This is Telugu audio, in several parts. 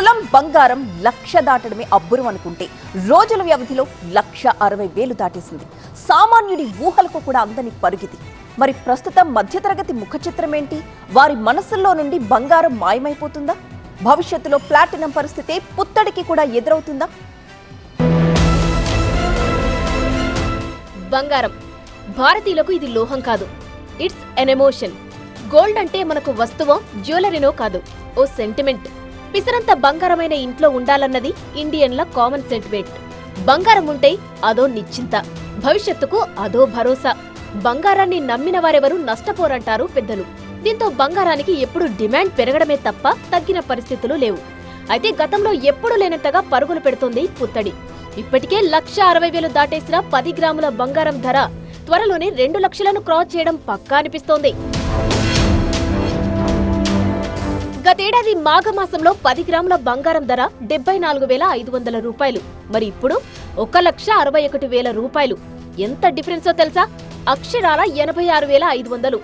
తులం బంగారం లక్ష దాటడమే అబ్బురం అనుకుంటే రోజుల వ్యవధిలో లక్ష అరవై వేలు దాటేసింది. సామాన్యుడి ఊహలకు కూడా అందని పరుగిది మరి ప్రస్తుతం మధ్యతరగతి ముఖ చిత్రం ఏంటి వారి మనసుల్లో నుండి బంగారం మాయమైపోతుందా? భవిష్యత్తులో ప్లాటినం పరిస్థితి పుత్తడికి కూడా ఎదురవుతుందా? బంగారం. భారతీయులకు ఇది లోహం కాదు. It's an emotion. గోల్డ్ అంటే మనకు వస్తువో జ్యువెలరీనో కాదు. ఓ సెంటిమెంట్. పిసరంత బంగారమైన ఇంట్లో ఉండాలన్నది ఇండియన్ల కామన్ సెంటిమెంట్. బంగారం ఉంటే అదో నిశ్చింత భవిష్యత్తుకు అదో భరోసా. బంగారాన్ని నమ్మిన వారెవరూ నష్టపోరంటారు పెద్దలు. దీంతో బంగారానికి ఎప్పుడు డిమాండ్ పెరగడమే తప్ప తగ్గిన పరిస్థితులు లేవు. అయితే గతంలో ఎప్పుడూ లేనంతగా పరుగులు పెడుతోంది పుత్తడి. ఇప్పటికే లక్ష అరవై వేలు దాటేసిన పది గ్రాముల బంగారం ధర త్వరలోనే రెండు లక్షలను క్రాస్ చేయడం పక్కా అనిపిస్తోంది. గతేడాది మాఘమాసంలో పది గ్రాముల బంగారం ధర డెబ్బై నాలుగు వేల ఐదు వందల రూపాయలు. మరి ఇప్పుడు ఒక లక్ష అరవై ఒకటి వేల రూపాయలు. ఎంత డిఫరెన్సో తెలుసా? అక్షరాల ఎనభై ఆరు వేల ఐదు వందలు.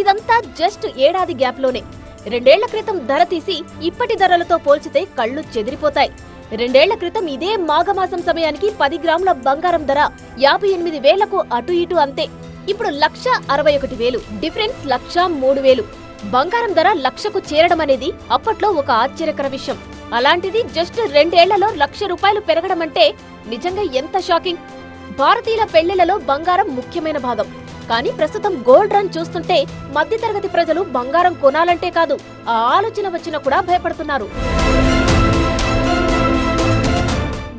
ఇదంతా జస్ట్ ఏడాది గ్యాప్లోనే. రెండేళ్ళ క్రితం ధర తీసి ఇప్పటి ధరలతో పోల్చితే కళ్ళు చెదిరిపోతాయి. రెండేళ్ళ క్రితం ఇదే మాఘమాసం సమయానికి పది గ్రాముల బంగారం ధర యాభై ఎనిమిది వేలకు అటు ఇటు అంతే. ఇప్పుడు లక్ష అరవై ఒకటి వేలు. డిఫరెన్స్ లక్ష మూడు వేలు. బంగారం ధర లక్షకు చేరడం అనేది అప్పట్లో ఒక ఆశ్చర్యకర విషయం. అలాంటిది జస్ట్ రెండేళ్ళలో లక్ష రూపాయలు పెరగడం అంటే నిజంగా ఎంత షాకింగ్! భారతీయుల పెళ్ళిళ్ళలో బంగారం ముఖ్యమైన భాగం. కానీ ప్రస్తుతం గోల్డ్ రన్ చూస్తుంటే మధ్యతరగతి ప్రజలు బంగారం కొనాలంటే కాదు ఆ ఆలోచన వచ్చినా కూడా భయపడుతున్నారు.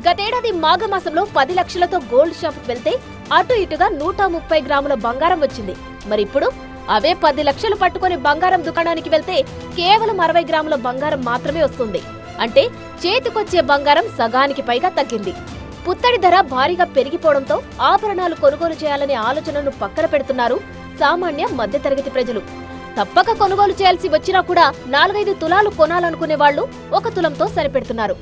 గతేడాది మాఘమాసంలో పది లక్షలతో గోల్డ్ షాప్ వెళ్తే అటు ఇటుగా నూట ముప్పై గ్రాముల బంగారం వచ్చింది. మరి ఇప్పుడు అవే పది లక్షలు పట్టుకొని బంగారం దుకాణానికి వెళ్తే కేవలం అరవై గ్రాముల బంగారం మాత్రమే వస్తుంది. అంటే చేతికొచ్చే బంగారం సగానికి పైగా తగ్గింది. పుత్తడి ధర భారీగా పెరిగిపోవడంతో ఆభరణాలు కొనుగోలు చేయాలనే ఆలోచనను పక్కన పెడుతున్నారు సామాన్య మధ్యతరగతి ప్రజలు. తప్పక కొనుగోలు చేయాల్సి వచ్చినా కూడా నాలుగైదు తులాలు కొనాలనుకునే వాళ్ళు ఒక తులంతో సరిపెడుతున్నారు.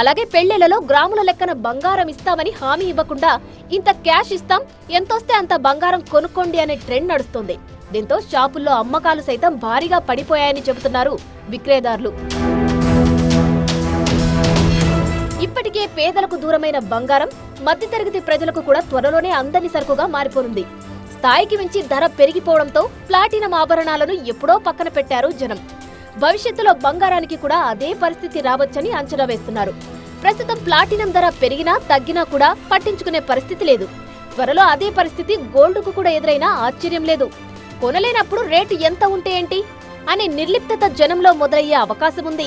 అలాగే పెళ్ళిళ్ళలో గ్రాముల లెక్కన బంగారం ఇస్తామని హామీ ఇవ్వకుండా ఇంత క్యాష్ ఇస్తాం ఎంతొస్తే అంత బంగారం కొనుక్కోండి అనే ట్రెండ్ నడుస్తుంది. దీంతో షాపుల్లో అమ్మకాలు సైతం భారీగా పడిపోయాయని చెబుతున్నారు విక్రయదారులు. ఇప్పటికే పేదలకు దూరమైన బంగారం మధ్యతరగతి ప్రజలకు కూడా త్వరలోనే అందని సరుకుగా మారిపోనుంది. స్థాయికి మించి ధర పెరిగిపోవడంతో ప్లాటినం ఆభరణాలను ఎప్పుడో పక్కన పెట్టారు జనం. భవిష్యత్తులో బంగారానికి కూడా అదే పరిస్థితి రావచ్చని అంచనా వేస్తున్నారు. ప్రస్తుతం ప్లాటినం ధర పెరిగినా తగ్గినా కూడా పట్టించుకునే పరిస్థితి లేదు. త్వరలో అదే పరిస్థితి గోల్డ్కు కూడా ఎదురైనా ఆశ్చర్యం లేదు. కొనలేనప్పుడు రేటు ఎంత ఉంటే ఏంటి? అనే నిర్లిప్తత జనంలో మొదలయ్యే అవకాశం ఉంది